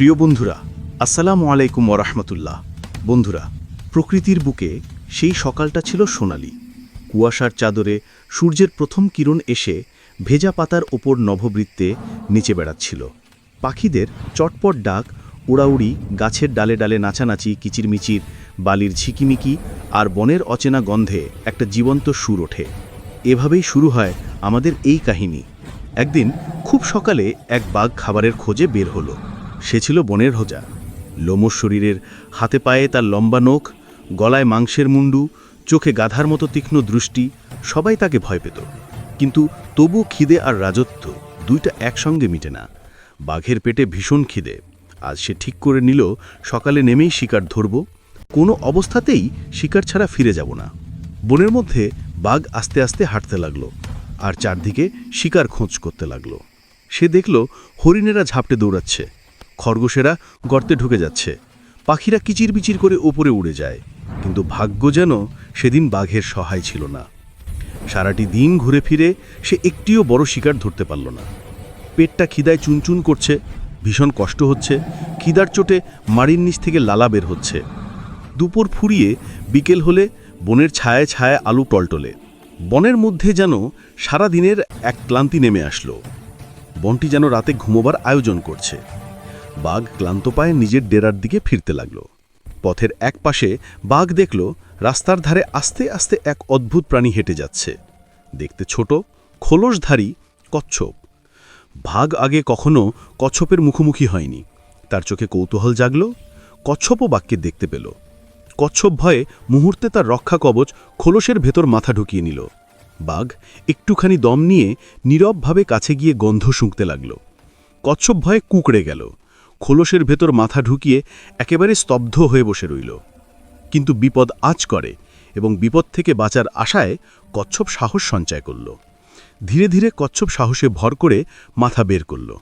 প্রিয় বন্ধুরা, আসসালামু আলাইকুম ওরহমতুল্লাহ বন্ধুরা, প্রকৃতির বুকে সেই সকালটা ছিল সোনালি। কুয়াশার চাদরে সূর্যের প্রথম কিরণ এসে ভেজা পাতার ওপর নভবৃত্তে নিচে বেড়াচ্ছিল। পাখিদের চটপট ডাক, উড়াউড়ি, গাছের ডালে ডালে নাচানাচি, কিচিরমিচির, বালির ঝিকিমিকি আর বনের অচেনা গন্ধে একটা জীবন্ত সুর ওঠে। এভাবেই শুরু হয় আমাদের এই কাহিনী। একদিন খুব সকালে এক বাঘ খাবারের খোঁজে বের হলো। সে ছিল বনের হোজা লোমস শরীরের হাতে পায়ে তার লম্বা নখ, গলায় মাংসের মুন্ডু, চোখে গাধার মতো তীক্ষ্ণ দৃষ্টি, সবাই তাকে ভয় পেত। কিন্তু তবু খিদে আর রাজত্ব দুইটা একসঙ্গে মিটে না। বাঘের পেটে ভীষণ খিদে। আজ সে ঠিক করে নিল, সকালে নেমেই শিকার ধরব। কোনো অবস্থাতেই শিকার ছাড়া ফিরে যাব না। বনের মধ্যে বাঘ আস্তে আস্তে হাঁটতে লাগল আর চারদিকে শিকার খোঁজ করতে লাগল। সে দেখল হরিণেরা ঝাপটে দৌড়াচ্ছে। খরগোশেরা গর্তে ঢুকে যাচ্ছে। পাখিরা কিচিরবিচির করে ওপরে উড়ে যায়, কিন্তু ভাগ্য যেন সেদিন বাঘের সহায় ছিল না। সারাটি দিন ঘুরে ফিরে সে একটিও বড় শিকার ধরতে পারল না। পেটটা খিদায় চুনচুন করছে, ভীষণ কষ্ট হচ্ছে, খিদার চোটে মাড়ির নিচ থেকে লালা বের হচ্ছে। দুপুর ফুরিয়ে বিকেল হলে বনের ছায়ায় ছায়ায় আলু টলটলে। বনের মধ্যে যেন সারা দিনের এক ক্লান্তি নেমে আসলো। বনটি যেন রাতে ঘুমোবার আয়োজন করছে। বাঘ ক্লান্ত পায়ে নিজের ডেরার দিকে ফিরতে লাগল। পথের এক পাশে বাঘ দেখল রাস্তার ধারে আস্তে আস্তে এক অদ্ভুত প্রাণী হেঁটে যাচ্ছে। দেখতে ছোট, খোলসধারী, কচ্ছপ। ভাগ আগে কখনো কচ্ছপের মুখোমুখি হয়নি। তার চোখে কৌতূহল জাগল, কচ্ছপও বাক্যে দেখতে পেল। কচ্ছপ ভয়ে মুহূর্তে তার রক্ষা কবচ খোলসের ভেতর মাথা ঢুকিয়ে নিল। বাঘ একটুখানি দম নিয়ে নীরবভাবে কাছে গিয়ে গন্ধ শুঁকতে লাগল। কচ্ছপ ভয়ে কুকড়ে গেল। খোলসের ভেতর মাথা ঢুকিয়ে একেবারে স্তব্ধ হয়ে বসে রইল। কিন্তু বিপদ আজ করে এবং বিপদ থেকে বাঁচার আশায় কচ্ছপ সাহস সঞ্চয় করল। ধীরে ধীরে কচ্ছপ সাহসে ভর করে মাথা বের করল।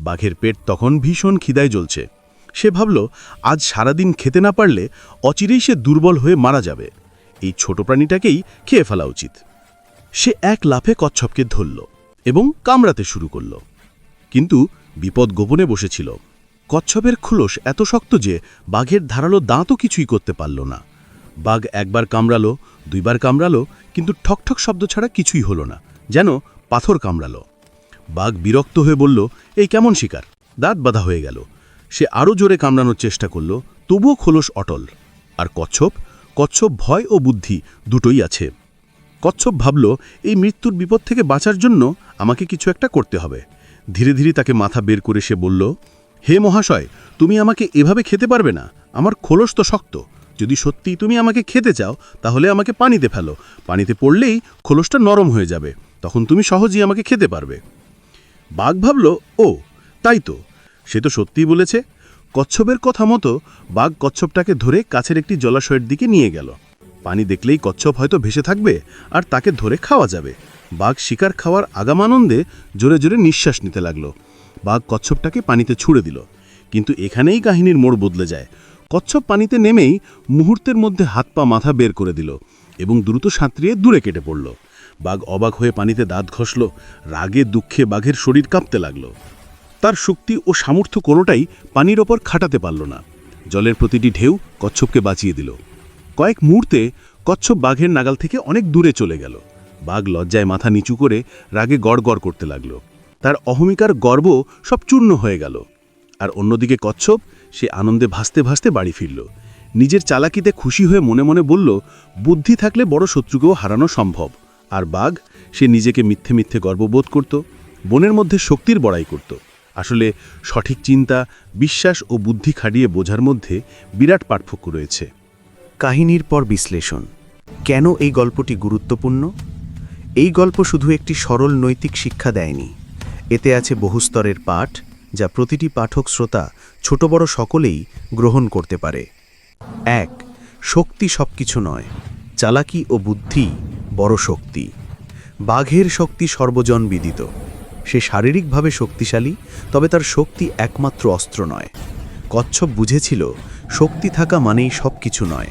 বাঘের পেট তখন ভীষণ খিদায় জ্বলছে। সে ভাবল, আজ সারাদিন খেতে না পারলে অচিরেই সে দুর্বল হয়ে মারা যাবে। এই ছোট প্রাণীটাকেই খেয়ে ফেলা উচিত। সে এক লাফে কচ্ছপকে ধরল এবং কামড়াতে শুরু করল। কিন্তু বিপদ গোপনে বসেছিল। কচ্ছপের খুলস এত শক্ত যে বাঘের ধারালো দাঁতও কিছুই করতে পারল না। বাঘ একবার কামড়ালো, দুইবার কামড়ালো, কিন্তু ঠকঠক শব্দ ছাড়া কিছুই হলো না, যেন পাথর কামড়ালো। বাঘ বিরক্ত হয়ে বলল, এই কেমন শিকার? দাঁত বাঁধা হয়ে গেল। সে আরও জোরে কামড়ানোর চেষ্টা করল, তবুও খোলস অটল। আর কচ্ছপ? কচ্ছপ ভয় ও বুদ্ধি দুটোই আছে। কচ্ছপ ভাবল, এই মৃত্যুর বিপদ থেকে বাঁচার জন্য আমাকে কিছু একটা করতে হবে। ধীরে ধীরে তাকে মাথা বের করে সে বলল হে মহাশয়, তুমি আমাকে এভাবে খেতে পারবে না। আমার খোলস তো শক্ত। যদি সত্যিই তুমি আমাকে খেতে চাও, তাহলে আমাকে পানিতে ফেলো। পানিতে পড়লেই খোলসটা নরম হয়ে যাবে। তখন তুমি সহজেই আমাকে খেতে পারবে। বাঘ ভাবল, ও, তাই তো। সে তো সত্যিই বলেছে। কচ্ছপের কথা মতো বাঘ কচ্ছপটাকে ধরে কাছের একটি জলাশয়ের দিকে নিয়ে গেল। পানি দেখলেই কচ্ছপ হয়তো ভেসে থাকবে আর তাকে ধরে খাওয়া যাবে। বাঘ শিকার খাওয়ার আগাম আনন্দে জোরে জোরে নিঃশ্বাস নিতে লাগল। বাঘ কচ্ছপটাকে পানিতে ছুড়ে দিল। কিন্তু এখানেই কাহিনীর মোড় বদলে যায়। কচ্ছপ পানিতে নেমেই মুহূর্তের মধ্যে হাত পা মাথা বের করে দিল এবং দ্রুত সাঁতরিয়ে দূরে কেটে পড়ল। বাঘ অবাক হয়ে পানিতে দাঁত ঘষল, রাগে দুঃখে বাঘের শরীর কাঁপতে লাগল। তার শক্তি ও সামর্থ্য কোনোটাই পানির ওপর খাটাতে পারল না। জলের প্রতিটি ঢেউ কচ্ছপকে বাঁচিয়ে দিল। কয়েক মুহূর্তে কচ্ছপ বাঘের নাগাল থেকে অনেক দূরে চলে গেল। বাঘ লজ্জায় মাথা নিচু করে রাগে গড়গড় করতে লাগল। তার অহমিকার গর্ব সব চূর্ণ হয়ে গেল। আর অন্যদিকে কচ্ছপ সে আনন্দে ভাসতে ভাসতে বাড়ি ফিরল। নিজের চালাকিতে খুশি হয়ে মনে মনে বলল, বুদ্ধি থাকলে বড় শত্রুকেও হারানো সম্ভব। আর বাঘ, সে নিজেকে মিথ্যে মিথ্যে গর্ববোধ করত, বনের মধ্যে শক্তির বড়াই করত। আসলে সঠিক চিন্তা, বিশ্বাস ও বুদ্ধি খাটিয়ে বোঝার মধ্যে বিরাট পার্থক্য রয়েছে। কাহিনীর পর বিশ্লেষণ। কেন এই গল্পটি গুরুত্বপূর্ণ? এই গল্প শুধু একটি সরল নৈতিক শিক্ষা দেয়নি। এতে আছে বহুস্তরের পাঠ, যা প্রতিটি পাঠক শ্রোতা ছোট বড় সকলেই গ্রহণ করতে পারে। এক, শক্তি সবকিছু নয়, চালাকি ও বুদ্ধি বড় শক্তি। বাঘের শক্তি সর্বজন বিদিত। সে শারীরিকভাবে শক্তিশালী, তবে তার শক্তি একমাত্র অস্ত্র নয়। কচ্ছপ বুঝেছিল, শক্তি থাকা মানেই সব কিছু নয়।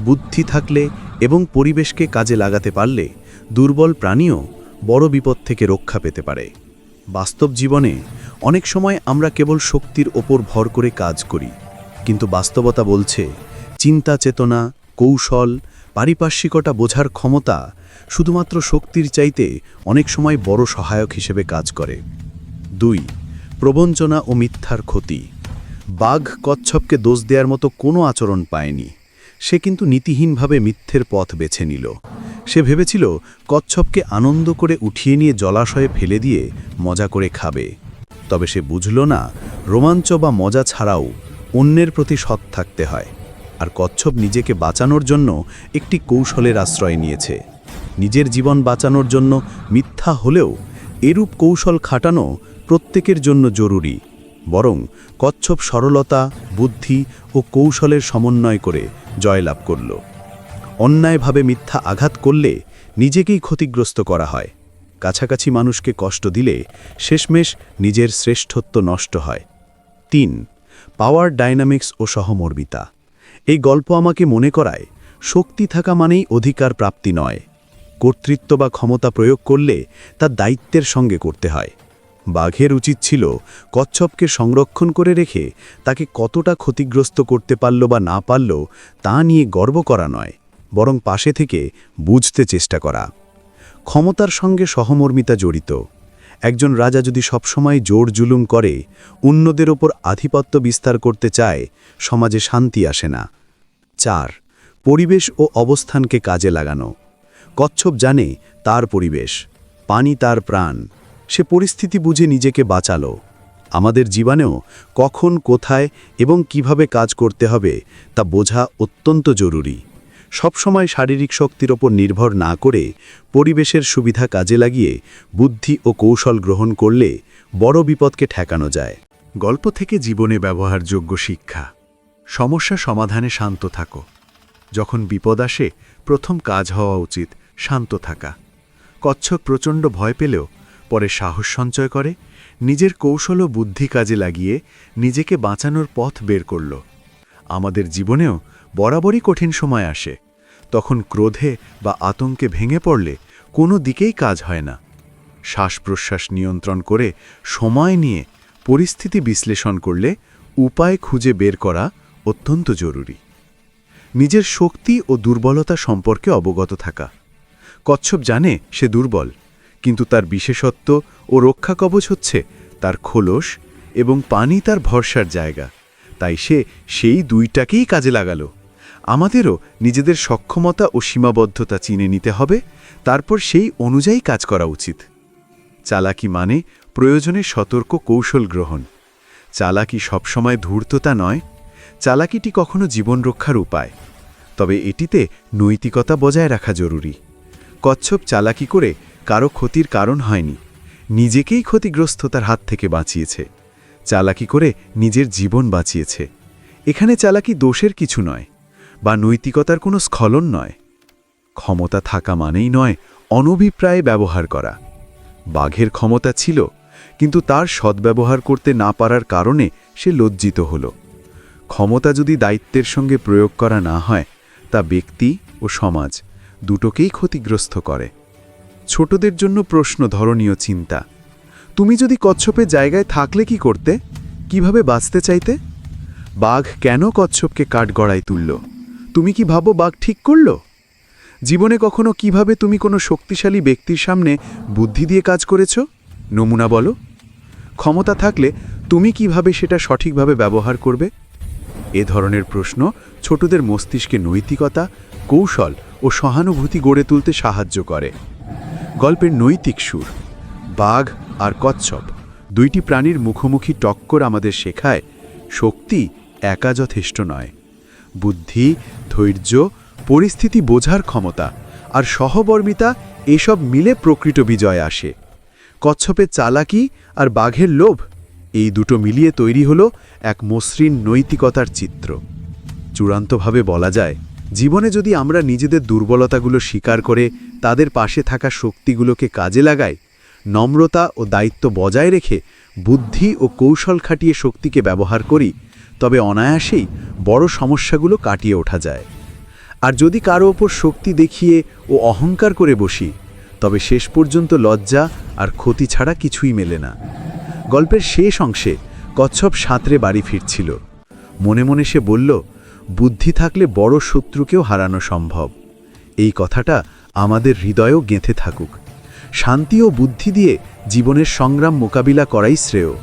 বুদ্ধি থাকলে এবং পরিবেশকে কাজে লাগাতে পারলে দুর্বল প্রাণীও বড় বিপদ থেকে রক্ষা পেতে পারে। বাস্তব জীবনে অনেক সময় আমরা কেবল শক্তির ওপর ভর করে কাজ করি, কিন্তু বাস্তবতা বলছে চিন্তা, চেতনা, কৌশল, পারিপার্শ্বিকতা বোঝার ক্ষমতা শুধুমাত্র শক্তির চাইতে অনেক সময় বড় সহায়ক হিসেবে কাজ করে। দুই, প্রবঞ্চনা ও মিথ্যার ক্ষতি। বাঘ কচ্ছপকে দোষ দেওয়ার মতো কোনো আচরণ পায়নি। সে কিন্তু নীতিহীনভাবে মিথ্যের পথ বেছে নিল। সে ভেবেছিল, কচ্ছপকে আনন্দ করে উঠিয়ে নিয়ে জলাশয়ে ফেলে দিয়ে মজা করে খাবে। তবে সে বুঝল না, রোমাঞ্চ বা মজা ছাড়াও অন্যের প্রতি সৎ থাকতে হয়। আর কচ্ছপ নিজেকে বাঁচানোর জন্য একটি কৌশলের আশ্রয় নিয়েছে। নিজের জীবন বাঁচানোর জন্য মিথ্যা হলেও এরূপ কৌশল খাটানো প্রত্যেকের জন্য জরুরি। বরং কচ্ছপ সরলতা, বুদ্ধি ও কৌশলের সমন্বয় করে জয়লাভ করল। অন্যায়ভাবে মিথ্যা আঘাত করলে নিজেকেই ক্ষতিগ্রস্ত করা হয়। কাছাকাছি মানুষকে কষ্ট দিলে শেষমেশ নিজের শ্রেষ্ঠত্ব নষ্ট হয়। তিন, পাওয়ার ডাইনামিক্স ও সহমর্মিতা। এই গল্প আমাকে মনে করায়, শক্তি থাকা মানেই অধিকার প্রাপ্তি নয়। কর্তৃত্ব বা ক্ষমতা প্রয়োগ করলে তা দায়িত্বের সঙ্গে করতে হয়। বাঘের উচিত ছিল কচ্ছপকে সংরক্ষণ করে রেখে তাকে কতটা ক্ষতিগ্রস্ত করতে পারল বা না পারল তা নিয়ে গর্ব করা নয়, বরং পাশে থেকে বুঝতে চেষ্টা করা। ক্ষমতার সঙ্গে সহমর্মিতা জড়িত। একজন রাজা যদি সবসময় জোর জুলুম করে, অন্যদের ওপর আধিপত্য বিস্তার করতে চায়, সমাজে শান্তি আসে না। চার, পরিবেশ ও অবস্থানকে কাজে লাগানো। কচ্ছপ জানে তার পরিবেশ, পানি তার প্রাণ। সে পরিস্থিতি বুঝে নিজেকে বাঁচালো। আমাদের জীবনেও কখন, কোথায় এবং কীভাবে কাজ করতে হবে তা বোঝা অত্যন্ত জরুরি। সবসময় শারীরিক শক্তির ওপর নির্ভর না করে পরিবেশের সুবিধা কাজে লাগিয়ে বুদ্ধি ও কৌশল গ্রহণ করলে বড় বিপদকে ঠেকানো যায়। গল্প থেকে জীবনে ব্যবহারযোগ্য শিক্ষা। সমস্যা সমাধানে শান্ত থাকো। যখন বিপদ আসে, প্রথম কাজ হওয়া উচিত শান্ত থাকা। কচ্ছপ প্রচণ্ড ভয় পেলেও পরে সাহস সঞ্চয় করে, নিজের কৌশল ও বুদ্ধি কাজে লাগিয়ে নিজেকে বাঁচানোর পথ বের করল। আমাদের জীবনেও বরাবরই কঠিন সময় আসে। তখন ক্রোধে বা আতঙ্কে ভেঙে পড়লে কোনো দিকেই কাজ হয় না। শ্বাস প্রশ্বাস নিয়ন্ত্রণ করে সময় নিয়ে পরিস্থিতি বিশ্লেষণ করলে উপায় খুঁজে বের করা অত্যন্ত জরুরি। নিজের শক্তি ও দুর্বলতা সম্পর্কে অবগত থাকা। কচ্ছপ জানে সে দুর্বল। কিন্তু তার বিশেষত্ব ও রক্ষা কবচ হচ্ছে তার খোলস এবং পানি তার ভরসার জায়গা। তাই সে সেই দুইটাকেই কাজে লাগালো। আমাদেরও নিজেদের সক্ষমতা ও সীমাবদ্ধতা চিনে নিতে হবে, তারপর সেই অনুযায়ী কাজ করা উচিত। চালাকি মানে প্রয়োজনে সতর্ক কৌশল গ্রহণ। চালাকি সবসময় ধূর্ততা নয়, চালাকিটি কখনো জীবন রক্ষার উপায়। তবে এটিতে নৈতিকতা বজায় রাখা জরুরি। কচ্ছপ চালাকি করে কারও ক্ষতির কারণ হয়নি। নিজেকেই ক্ষতিগ্রস্ততার হাত থেকে বাঁচিয়েছে। চালাকি করে নিজের জীবন বাঁচিয়েছে। এখানে চালাকি দোষের কিছু নয়, বা নৈতিকতার কোনো স্খলন নয়। ক্ষমতা থাকা মানেই নয় অনভিপ্রায়ে ব্যবহার করা। বাঘের ক্ষমতা ছিল, কিন্তু তার সদ্ব্যবহার করতে না পারার কারণে সে লজ্জিত হল। ক্ষমতা যদি দায়িত্বের সঙ্গে প্রয়োগ করা না হয়, তা ব্যক্তি ও সমাজ দুটোকেই ক্ষতিগ্রস্ত করে। ছোটদের জন্য প্রশ্ন ধরনীয় চিন্তা। তুমি যদি কচ্ছপের জায়গায় থাকলে কি করতে? কীভাবে বাঁচতে চাইতে? বাঘ কেন কচ্ছপকে কাঠগড়ায় তুলল? তুমি কি ভাবো বাঘ ঠিক করল? জীবনে কখনো কীভাবে তুমি কোনো শক্তিশালী ব্যক্তির সামনে বুদ্ধি দিয়ে কাজ করেছ? নমুনা বলো। ক্ষমতা থাকলে তুমি কীভাবে সেটা সঠিকভাবে ব্যবহার করবে? এ ধরনের প্রশ্ন ছোটদের মস্তিষ্কে নৈতিকতা, কৌশল ও সহানুভূতি গড়ে তুলতে সাহায্য করে। গল্পের নৈতিক সুর, বাঘ আর কচ্ছপ দুইটি প্রাণীর মুখোমুখি টক্কর আমাদের শেখায়, শক্তি একা যথেষ্ট নয়। বুদ্ধি, ধৈর্য, পরিস্থিতি বোঝার ক্ষমতা আর সহবর্মিতা এসব মিলে প্রকৃত বিজয় আসে। কচ্ছপের চালাকি আর বাঘের লোভ এই দুটো মিলিয়ে তৈরি হলো এক মসৃণ নৈতিকতার চিত্র। চূড়ান্তভাবে বলা যায়, জীবনে যদি আমরা নিজেদের দুর্বলতাগুলো স্বীকার করে তাদের পাশে থাকা শক্তিগুলোকে কাজে লাগায়, নম্রতা ও দায়িত্ব বজায় রেখে বুদ্ধি ও কৌশল খাটিয়ে শক্তিকে ব্যবহার করি, তবে অনায়াসেই বড় সমস্যাগুলো কাটিয়ে ওঠা যায়। আর যদি কারও ওপর শক্তি দেখিয়ে ও অহংকার করে বসি, তবে শেষ পর্যন্ত লজ্জা আর ক্ষতি ছাড়া কিছুই মেলে না। গল্পের শেষ অংশে কচ্ছপ সাঁতরে বাড়ি ফিরছিল। মনে মনে সে বলল, বুদ্ধি থাকলে বড় শত্রুকেও হারানো সম্ভব। এই কথাটা আমাদের হৃদয়ও গেঁথে থাকুক। শান্তি ও বুদ্ধি দিয়ে জীবনের সংগ্রাম মোকাবিলা করাই শ্রেয়।